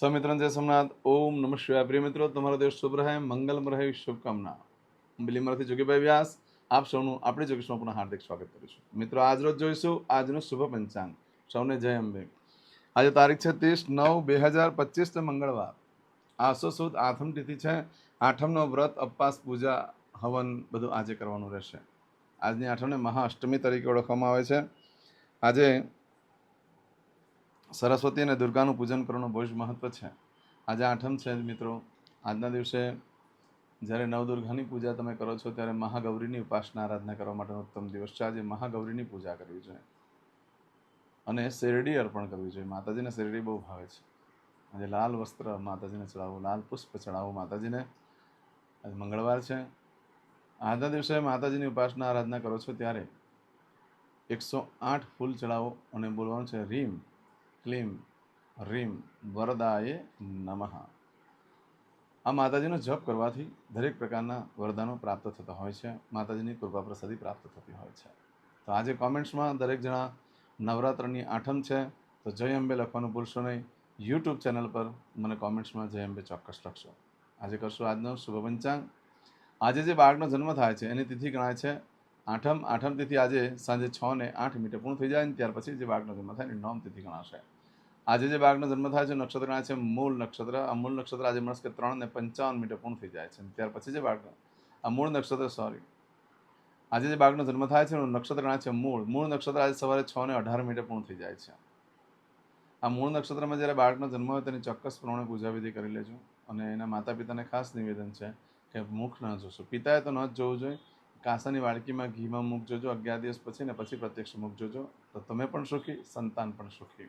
સ્વામિત્રન જય સોમનાથ. ઓમ નમ શિવાય. પ્રિય મિત્રો, તમારો દેશ શુભ રહે. મંગલમ રહે. શુભકામના. બિલીમરાથી જોગીભાઈ વ્યાસ, આપ સૌનું આપણે જોગીશમાં પણ હાર્દિક સ્વાગત કરું છું. મિત્રો આજરોજ જોઈશું આજનું શુભ પંચાંગ. સૌને જય અંબે. આજે તારીખ છે ત્રીસ નવ બે હજાર પચીસ મંગળવાર. આસો સુદ આઠમ તિથિ છે. આઠમનો વ્રત અપવાસ પૂજા, હવન બધું આજે કરવાનું રહેશે. આજની આઠમને મહાઅષ્ટમી તરીકે ઓળખવામાં આવે છે. આજે સરસ્વતી અને દુર્ગાનું પૂજન કરવાનું બહુ જ મહત્વ છે. આજે આઠમ છે મિત્રો. આજના દિવસે જ્યારે નવદુર્ગાની પૂજા તમે કરો છો, ત્યારે મહાગૌરીની ઉપાસના આરાધના કરવા માટેનો ઉત્તમ દિવસ છે. આજે મહાગૌરીની પૂજા કરવી જોઈએ. અને શેરડી અર્પણ કરવી જોઈએ. માતાજીને શેરડી બહુ ભાવે છે. આજે લાલ વસ્ત્ર માતાજીને ચડાવવું, લાલ પુષ્પ ચડાવવું માતાજીને આજે મંગળવાર છે. આજના દિવસે માતાજીની ઉપાસના આરાધના કરો છો ત્યારે એકસો આઠ ફૂલ ચડાવો અને બોલવાનું છે, રીમ. ક્લીમ રીમ વરદાય નમઃ. આ માતાજીનો જપ કરવાથી દરેક પ્રકારના વરદાનો પ્રાપ્ત થતા હોય છે, માતાજીની કૃપા પ્રસાદી પ્રાપ્ત થતી હોય છે. તો આજે કોમેન્ટ્સમાં દરેક જણા નવરાત્રની આઠમ છે, તો જય અંબે લખવાનું ભૂલશો નહીં. યુટ્યુબ ચેનલ પર મને કોમેન્ટ્સમાં જય અંબે ચોક્કસ લખશો. આજે કરશું આજનો શુભ પંચાંગ. આજે જે બાળકનો જન્મ થાય છે, એની તિથિ ગણાય છે આઠમ આઠમ તિથિ આજે સાંજે છ ને આઠ મિનિટે પૂર્ણ થઈ જાય ને ત્યાર પછી જે બાળકનો જન્મ થાય ને નોમ તિથિ ગણાશે. આજે જે બાળકનો જન્મ થાય છે, નક્ષત્ર છે, મૂળ નક્ષત્ર. આ મૂળ નક્ષત્ર આજે મળશે કે ત્રણ ને પંચાવન મિનિટે પૂર્ણ થઈ જાય છે ત્યાર પછી જે બાળક આ મૂળ નક્ષત્ર સોરી આજે જે બાળકનો જન્મ થાય છે એનું નક્ષત્ર છે મૂળ. મૂળ નક્ષત્ર આજે સવારે છ ને અઢાર મિનિટે પૂર્ણ થઈ જાય છે. આ મૂળ નક્ષત્રમાં જ્યારે બાળકનો જન્મ હોય તેની ચોક્કસ પ્રમાણે પૂજા વિધિ કરી લેજો. અને એના માતા પિતાને ખાસ નિવેદન છે કે મુખ ન જોશો. પિતાએ તો ન જ જોવું જોઈએ. કાંસાની વાડકીમાં ઘીમાં મૂક જોજો, અગિયાર દિવસ પછી ને પછી પ્રત્યક્ષ મૂક જોજો. તો તમે પણ સુખી, સંતાન પણ સુખી.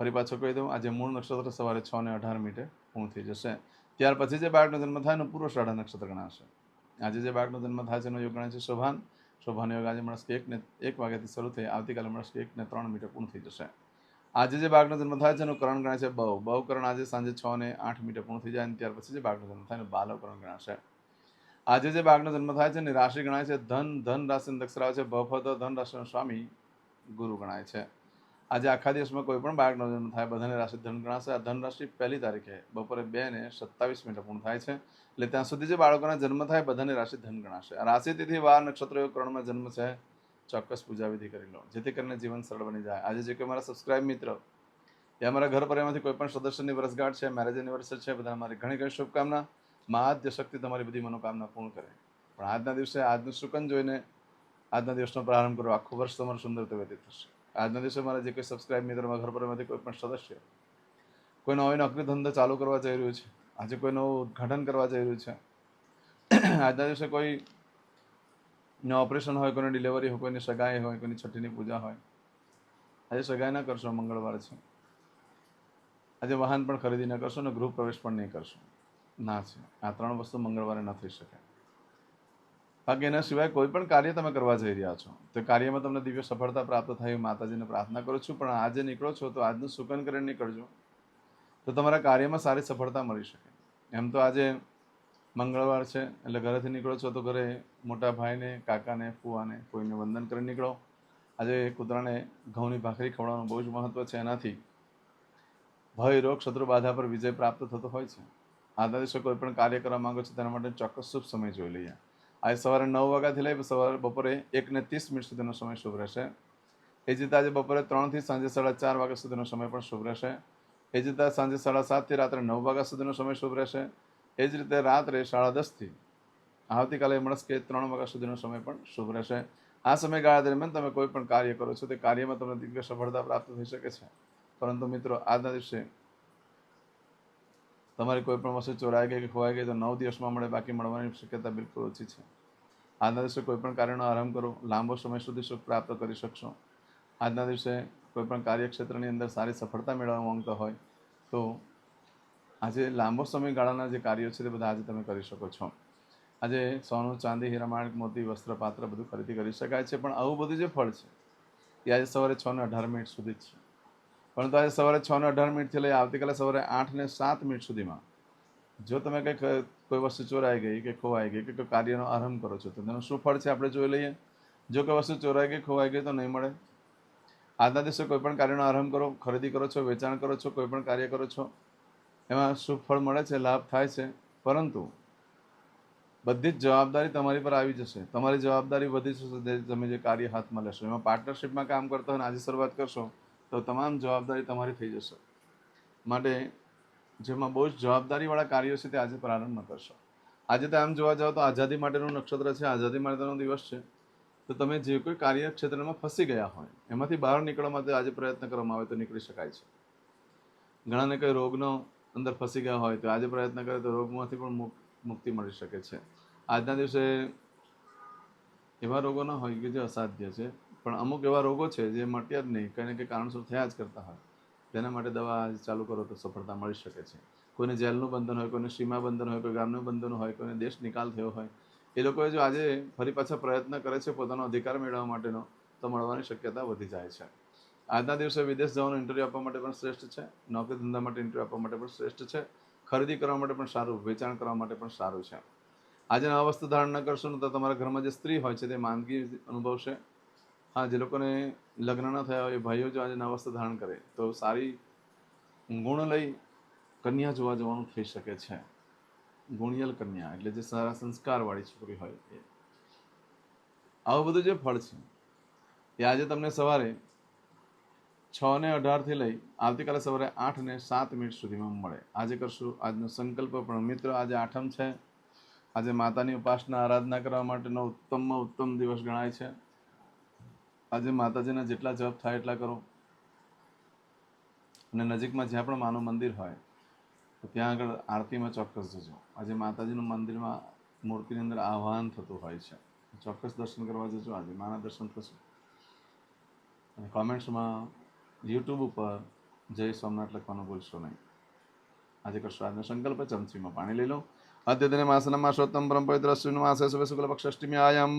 ફરી પાછો કહી દઉં, આજે મૂળ નક્ષત્ર સવારે છ ને અઢાર મિનિટે પૂર્ણ થઈ જશે. ત્યાર પછી જે બાળકનો જન્મ થાય એનો પૂર્વ શ્રાઢા નક્ષત્ર ગણાશે. આજે જે બાળકનો જન્મ થાય છે એનો યોગ ગણાય છે શોભાન. શોભાન યોગ આજે મળશે એક ને, એક વાગ્યાથી શરૂ થઈ, આવતીકાલે મળશે એક ને ત્રણ મિનિટે પૂર્ણ થઈ જશે. આજે જે બાળકનો જન્મ થાય છે એનું કરણ ગણાય છે બહુ. બહુ કરણ આજે સાંજે છ ને આઠ મિનિટે પૂર્ણ થઈ જાય અને ત્યાર પછી જે બાળકનો જન્મ થાય એનું બાલવકરણ ગણાશે. આજે જે બાળકનો જન્મ થાય છે એની રાશિ ગણાય છે. ધન ધન રાશિ દક્ષરાવ છે. ભફત ધન રાશિનો સ્વામી ગુરુ ગણાય છે. આજે આખા દિવસમાં કોઈ પણ બાળકનો જન્મ થાય, બધાને રાશિ ધન ગણાશે. આ ધન રાશિ પહેલી તારીખે બપોરે બે ને સત્તાવીસ મિનિટે પૂર્ણ થાય છે. એટલે ત્યાં સુધી જે બાળકોના જન્મ થાય, બધાની રાશિ ધન ગણાશે. આ રાશિ તિથિ, વાર, નક્ષત્ર કરણમાં જન્મ છે. ચોક્કસ પૂજા વિધિ કરી લો. જેથી કરીને જીવન સરળ બની જાય. આજે જે કોઈ મારા સબસ્ક્રાઇબ મિત્ર, એ અમારા ઘર પરિવારમાંથી કોઈ પણ સદસ્યની વર્ષગાંઠ છે મેરેજ એનિવર્સરી છે, બધા મારી ઘણી ઘણી શુભકામના. મહાદ્ય શક્તિ તમારી બધી મનોકામના પૂર્ણ કરે. પણ આજના દિવસે આજનું સુકન જોઈને આજના દિવસનો પ્રારંભ કરો. આખું વર્ષ તમારું સુંદર રીતે વ્યતીત થશે. આજના દિવસે મારા જે કોઈ સબસ્ક્રાઇબ મિત્ર ઘર પરિવારમાંથી કોઈ પણ સદસ્ય કોઈ નવી નોકરી ધંધો ચાલુ કરવા જઈ રહ્યું છે, આજે કોઈ નવું ઉદ્ઘાટન કરવા જઈ રહ્યું છે, આજના દિવસે કોઈ ઓપરેશન હોય, કોઈની ડિલિવરી હોય, કોઈની સગાઈ હોય, કોઈની છઠ્ઠીની પૂજા હોય, આજે સગાઈ ના કરશો, મંગળવાર છે. આજે વાહન પણ ખરીદી ન કરશો અને ગૃહ પ્રવેશ પણ નહીં કરશો. ના છે. આ ત્રણ વસ્તુ મંગળવારે ન થઈ શકે. બાકી એના સિવાય કોઈ પણ કાર્ય તમે કરવા જઈ રહ્યા છો. તો કાર્યમાં તમને દિવ્ય સફળતા પ્રાપ્ત થાય માતાજીને પ્રાર્થના કરું છું. પણ આજે નીકળો છો તો આજનું સુકન કરીને નીકળજો. તો તમારા કાર્યમાં સારી સફળતા મળી શકે. એમ તો આજે મંગળવાર છે, એટલે ઘરેથી નીકળો છો તો ઘરે મોટા ભાઈને, કાકાને, ફુવાને કોઈને વંદન કરીને નીકળો. આજે કૂતરાને ઘઉંની ભાખરી ખવડાવવાનું બહુ જ મહત્ત્વ છે. એનાથી ભય, રોગ, શત્રુ બાધા પર વિજય પ્રાપ્ત થતો હોય છે. આજના દિવસે કોઈ પણ કાર્ય કરવા માંગો છો, તેના માટે ચોક્કસ શુભ સમય જોઈ લઈએ. આજે સવારે નવ વાગ્યાથી લઈ સવારે બપોરે એક ને ત્રીસ મિનિટ સુધીનો સમય શુભ રહેશે. એ જ રીતે આજે બપોરે ત્રણથી સાંજે સાડા ચાર વાગ્યા સુધીનો સમય પણ શુભ રહેશે. એ જ રીતે સાંજે સાડા સાતથી રાત્રે નવ વાગ્યા સુધીનો સમય શુભ રહેશે. એ જ રીતે રાત્રે સાડા દસથી આવતીકાલે કે ત્રણ વાગ્યા સુધીનો સમય પણ શુભ રહેશે. આ સમયગાળા દરમિયાન તમે કોઈ પણ કાર્ય કરો છો, તે કાર્યમાં તમને દિવ્ય સફળતા પ્રાપ્ત થઈ શકે છે. પરંતુ મિત્રો, આજના દિવસે તમારી કોઈ પણ વસ્તુ ચોરાઈ ગઈ કે ખોવાઈ ગઈ, તો નવ દિવસમાં મળે, બાકી મળવાની શક્યતા બિલકુલ ઓછી છે. આજના દિવસે કોઈ પણ કાર્યનો આરંભ કરો, લાંબો સમય સુધી સુખ પ્રાપ્ત કરી શકશો. આજના દિવસે કોઈ પણ કાર્યક્ષેત્રની અંદર સારી સફળતા મેળવવા માંગતા હોય, તો આજે લાંબો સમયગાળાના જે કાર્યો છે તે બધા આજે તમે કરી શકો છો. આજે સોનું, ચાંદી હીરામાણિક મોતી, વસ્ત્ર, પાત્ર બધું ખરીદી કરી શકાય છે, પણ આવું બધું જે ફળ છે, એ આજે સવારે છ ને અઢાર મિનિટ સુધી જ છે. પરંતુ આજે સવારે છ ને અઢાર મિનિટથી લઈ આવતીકાલે સવારે આઠ ને સાત મિનિટ સુધીમાં જો તમે કંઈક કોઈ વસ્તુ ચોરાઈ ગઈ કે ખોવાઈ ગઈ કે કોઈ કાર્યનો આરંભ કરો છો, તો તેનું શું ફળ છે આપણે જોઈ લઈએ? જો કોઈ વસ્તુ ચોરાઈ ગઈ, ખોવાઈ ગઈ તો નહીં મળે. આજના દિવસે કોઈ પણ કાર્યનો આરંભ કરો, ખરીદી કરો છો, વેચાણ કરો છો, કોઈ પણ કાર્ય કરો છો, એમાં શુભ ફળ મળે છે, લાભ થાય છે. પરંતુ બધી જ જવાબદારી તમારી પર આવી જશે. તમારી જવાબદારી વધી જશે તમે જે કાર્ય હાથમાં લેશો. એમાં પાર્ટનરશિપમાં કામ કરતા હોય આજે શરૂઆત કરશો તો તમામ જવાબદારી તમારી થઈ જશે. માટે જેમાં બહુ જ જવાબદારીવાળા કાર્યો છે તે આજે પ્રારંભ ન કરશો. આજે તો આમ જોવા જાઓ તો આઝાદી માટેનું નક્ષત્ર છે, આઝાદી માટેનો દિવસ છે. તો તમે જે કોઈ કાર્ય ક્ષેત્રમાં ફસી ગયા હોય, એમાંથી બહાર નીકળવા માટે આજે પ્રયત્ન કરવામાં આવે તો નીકળી શકાય છે. ઘણાને કોઈ રોગનો અંદર ફસી ગયા હોય તો આજે પ્રયત્ન કરે તો રોગમાંથી પણ મુક- મુક્તિ મળી શકે છે. આજના દિવસે એવા રોગો ન હોય કે જે અસાધ્ય છે. પણ અમુક એવા રોગો છે જે મટ્યા જ નહીં. કંઈ ને કંઈ કારણસર થયા જ કરતા હોય. તેના માટે દવા ચાલુ કરો તો સફળતા મળી શકે છે. કોઈને જેલનું બંધન હોય, કોઈને સીમા બંધન હોય, કોઈ ગામનું બંધન હોય, કોઈને દેશ નિકાલ થયો હોય. એ લોકોએ જો આજે ફરી પાછા પ્રયત્ન કરે છે પોતાનો અધિકાર મેળવવા માટેનો, તો મળવાની શક્યતા વધી જાય છે. આજના દિવસે વિદેશ જવાનું ઇન્ટરવ્યૂ આપવા માટે પણ શ્રેષ્ઠ છે. નોકરી ધંધા માટે ઇન્ટરવ્યૂ આપવા માટે પણ શ્રેષ્ઠ છે. ખરીદી કરવા માટે પણ સારું, વેચાણ કરવા માટે પણ સારું છે. આજે નવા વસ્તુ ધારણ ન કરશો તો તમારા ઘરમાં જે સ્ત્રી હોય છે તે માંદગી અનુભવશે. હા, જે લોકોને લગ્ન ન થયા હોય એ ભાઈઓ જો આજે નવસ્ત્ર ધારણ કરે, તો સારી ગુણ લઈ કન્યા જોવા જવાનું થઈ શકે છે. ગુણિયલ કન્યા એટલે જે સારા સંસ્કારવાળી છોકરી હોય એ. આવું બધું જે ફળ છે, એ આજે તમને સવારે છ ને અઢારથી લઈ આવતીકાલે સવારે આઠ ને સાત મિનિટ સુધીમાં મળે. આજે કરશું આજનો સંકલ્પ, પણ મિત્રો, આજે આઠમ છે. આજે માતાની ઉપાસના, આરાધના કરવા માટેનો ઉત્તમમાં ઉત્તમ દિવસ ગણાય છે. આજે માતાજીના જેટલા જપ થાય એટલા કરો. અને નજીકમાં જ્યાં પણ માનું મંદિર હોય, તો ત્યાં આગળ આરતીમાં ચોક્કસ જજો. આજે માતાજીનું મંદિરમાં મૂર્તિની અંદર આહ્વાન થતું હોય છે. ચોક્કસ દર્શન કરવા જજો આજે, માના દર્શન થશે. અને કોમેન્ટ્સમાં યુટ્યુબ ઉપર જય સોમનાથ લખવાનું ભૂલશો નહીં. આજે કરશો આજનો સંકલ્પ, ચમચીમાં પાણી લઈ લો. અદ્યતને માસના માસોત્તમ પરમ પવિત્ર અશ્વિન માસે શુભ શુક્લ પક્ષ અષ્ટમી આયામ.